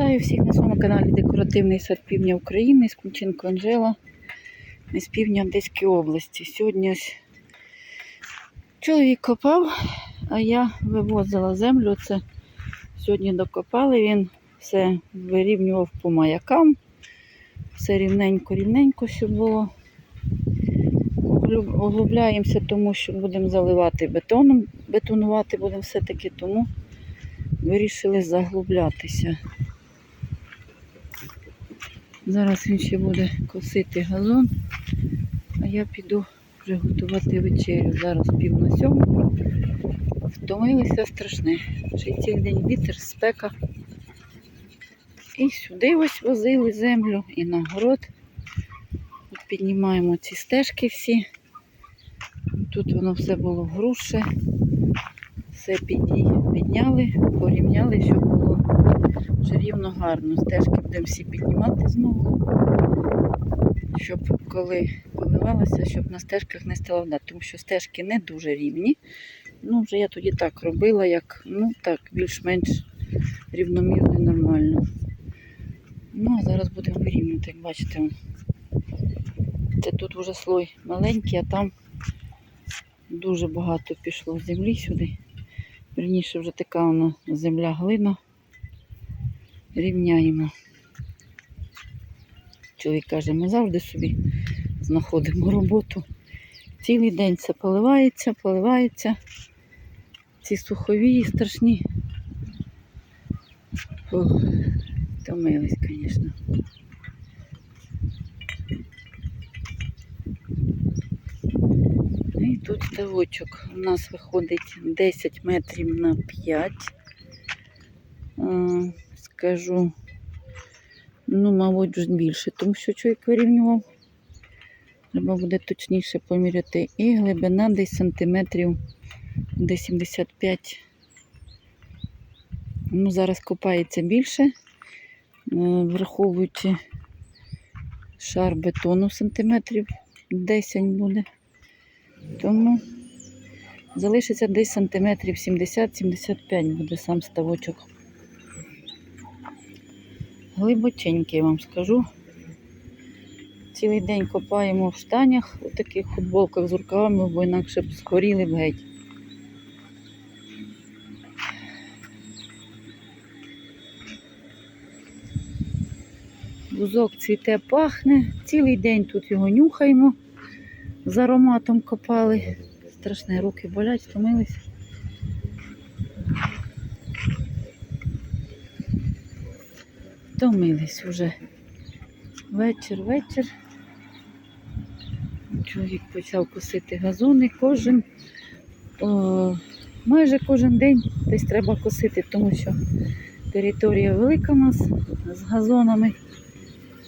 Вітаю всіх на своєму каналі Декоративний сад Півдня України з Кунченко Анжела з півдня Одеської області. Сьогодні чоловік копав, а я вивозила землю. Це сьогодні докопали, він все вирівнював по маякам. Все рівненько-рівненько все було. Оглубляємося, тому що будемо заливати бетоном, бетонувати будемо все-таки, тому вирішили заглублятися. Зараз він ще буде косити газон, а я піду вже готувати вечерю. Зараз пів на сьому. Втомилися страшне. Ще й цілий день вітер, спека. І сюди ось возили землю, і на город. Піднімаємо ці стежки всі. Тут воно все було груше. Все підняли, порівняли, щоб було рівно гарно. Стежки будемо всі піднімати знову, щоб коли поливалося, щоб на стежках не стало вода, тому що стежки не дуже рівні. Ну, вже я тоді так робила, як, ну так, більш-менш рівномірно і нормально. Ну, а зараз будемо вирівнювати, як бачите. Це тут вже слой маленький, а там дуже багато пішло землі сюди. Верніше вже така вона земля глина. Рівняємо. Чоловік каже, ми завжди собі знаходимо роботу. Цілий день це поливається, поливається. Ці сухові страшні. Фух, втомились, звісно. І тут ставочок у нас виходить 10 метрів на 5. Скажу, ну, мабуть, вже більше, тому що чоловік вирівнював. Треба буде точніше поміряти. І глибина десь сантиметрів де 75. Ну, зараз копається більше, е, враховуючи шар бетону сантиметрів 10 буде. Тому залишиться десь сантиметрів 70-75 буде сам ставочок. Глибоченький, я вам скажу. Цілий день копаємо в штанях, у таких футболках з рукавами, бо інакше б згоріли б геть. Бузок цвіте, пахне, цілий день тут його нюхаємо, з ароматом копали. Страшне, руки болять, втомились. Втомились вже. Вечір, вечір. Чоловік почав косити газони. Кожен, о, майже кожен день десь треба косити, тому що територія велика у нас з газонами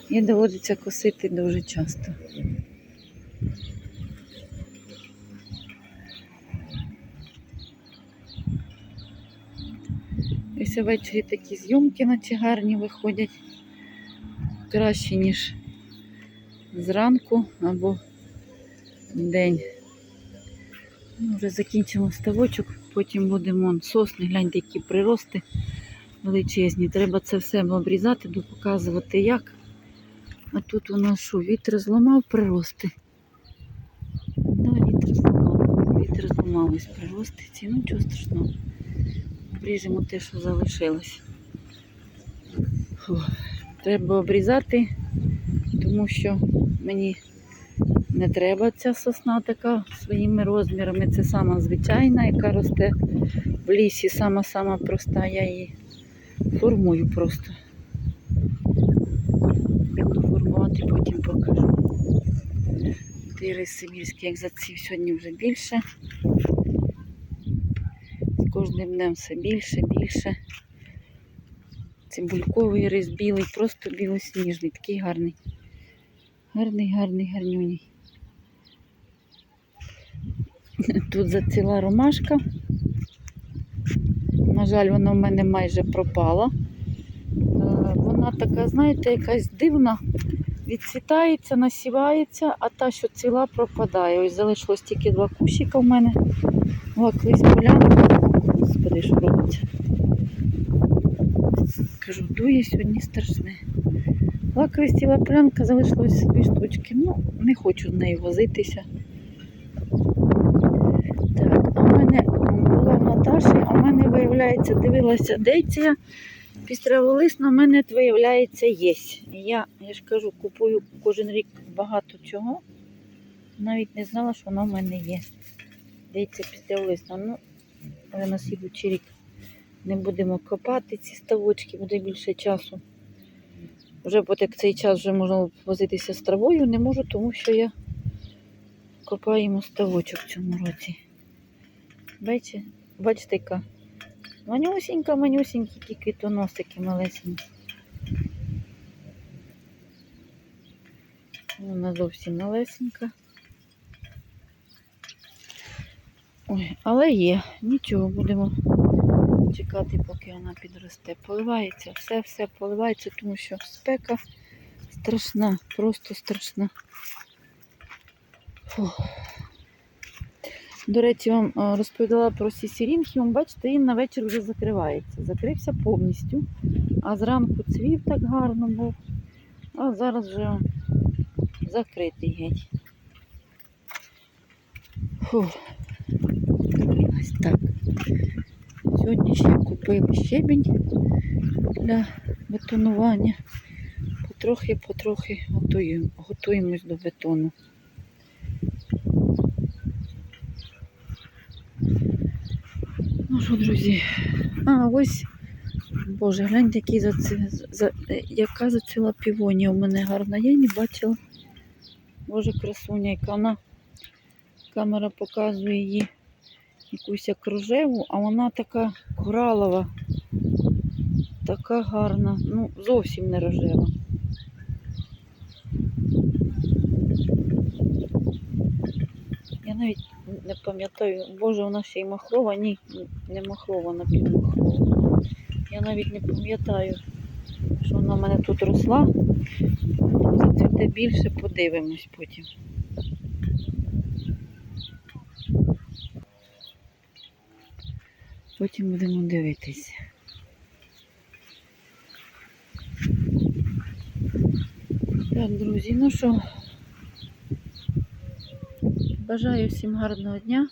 і доводиться косити дуже часто. Ось ввечері такі зйомки наче гарні виходять. Краще, ніж зранку або день. Ну, вже закінчимо ставочок, потім будемо сосни, гляньте, які прирости величезні. Треба це все обрізати, показувати як. А тут у нас що, вітер зламав прирости. Да, вітер зламав. Вітер зламав ось прирости ці, ну нічого страшного. Обріжемо те, що залишилось. Треба обрізати, тому що мені не треба ця сосна така своїми розмірами. Це сама звичайна, яка росте в лісі, сама-сама проста. Я її формую просто. Буду формувати, потім покажу. Тири сибірські, як заців сьогодні вже більше. Кожним днем все більше, більше. Цибульковий рис білий, просто білосніжний, такий гарний. Гарний, гарний, гарнюній. Тут заціла ромашка. На жаль, вона в мене майже пропала. Е, Вона така, знаєте, якась дивна, відцвітається, насівається, а та, що ціла, пропадає. Ось залишилось тільки два кущика в мене. О, колись поляну. Господи, що робиться. кажу, дує сьогодні страшне. Лаковістіла пленка залишилось дві штучки. Ну, не хочу з нею возитися. Так, а в мене була в Наташі, а в мене, виявляється, дивилася дейція. Пістряволисна в мене, виявляється, є. Я, я ж кажу, купую кожен рік багато чого. Навіть не знала, що вона в мене є. Дейця пістряволисна. Ну, але на слідуючий рік не будемо копати ці ставочки, буде більше часу. Вже по так цей час вже можна возитися з травою, не можу, тому що я копаємо ставочок в цьому році. Бачите, бачите, яка манюсінька, манюсінькі, тільки то носики малесенькі. Вона зовсім малесенька. Ой, але є, нічого, будемо чекати, поки вона підросте. Поливається, все-все поливається, тому що спека страшна, просто страшна. Фух. До речі, вам е, розповідала про сісірінхіум. Бачите, він на вечір вже закривається. Закрився повністю. А зранку цвів так гарно був. А зараз вже закритий геть. Фух. Ось так. Сьогодні ще купив щебінь для бетонування. Потрохи-потрохи готуємо, готуємось до бетону. Ну що, друзі? А, ось, боже, гляньте, який за це, за, яка зацвіла півонія у мене гарна. Я не бачила. Боже, красуня, яка вона. Камера показує її якусь як рожеву, а вона така коралова. Така гарна. Ну, зовсім не рожева. Я навіть не пам'ятаю, боже, вона ще й махрова, ні, не махрова, напівмахрова. Я навіть не пам'ятаю, що вона в мене тут росла. Зацвіте більше, подивимось потім. Потім будемо дивитися. Так, друзі, ну що, бажаю всім гарного дня.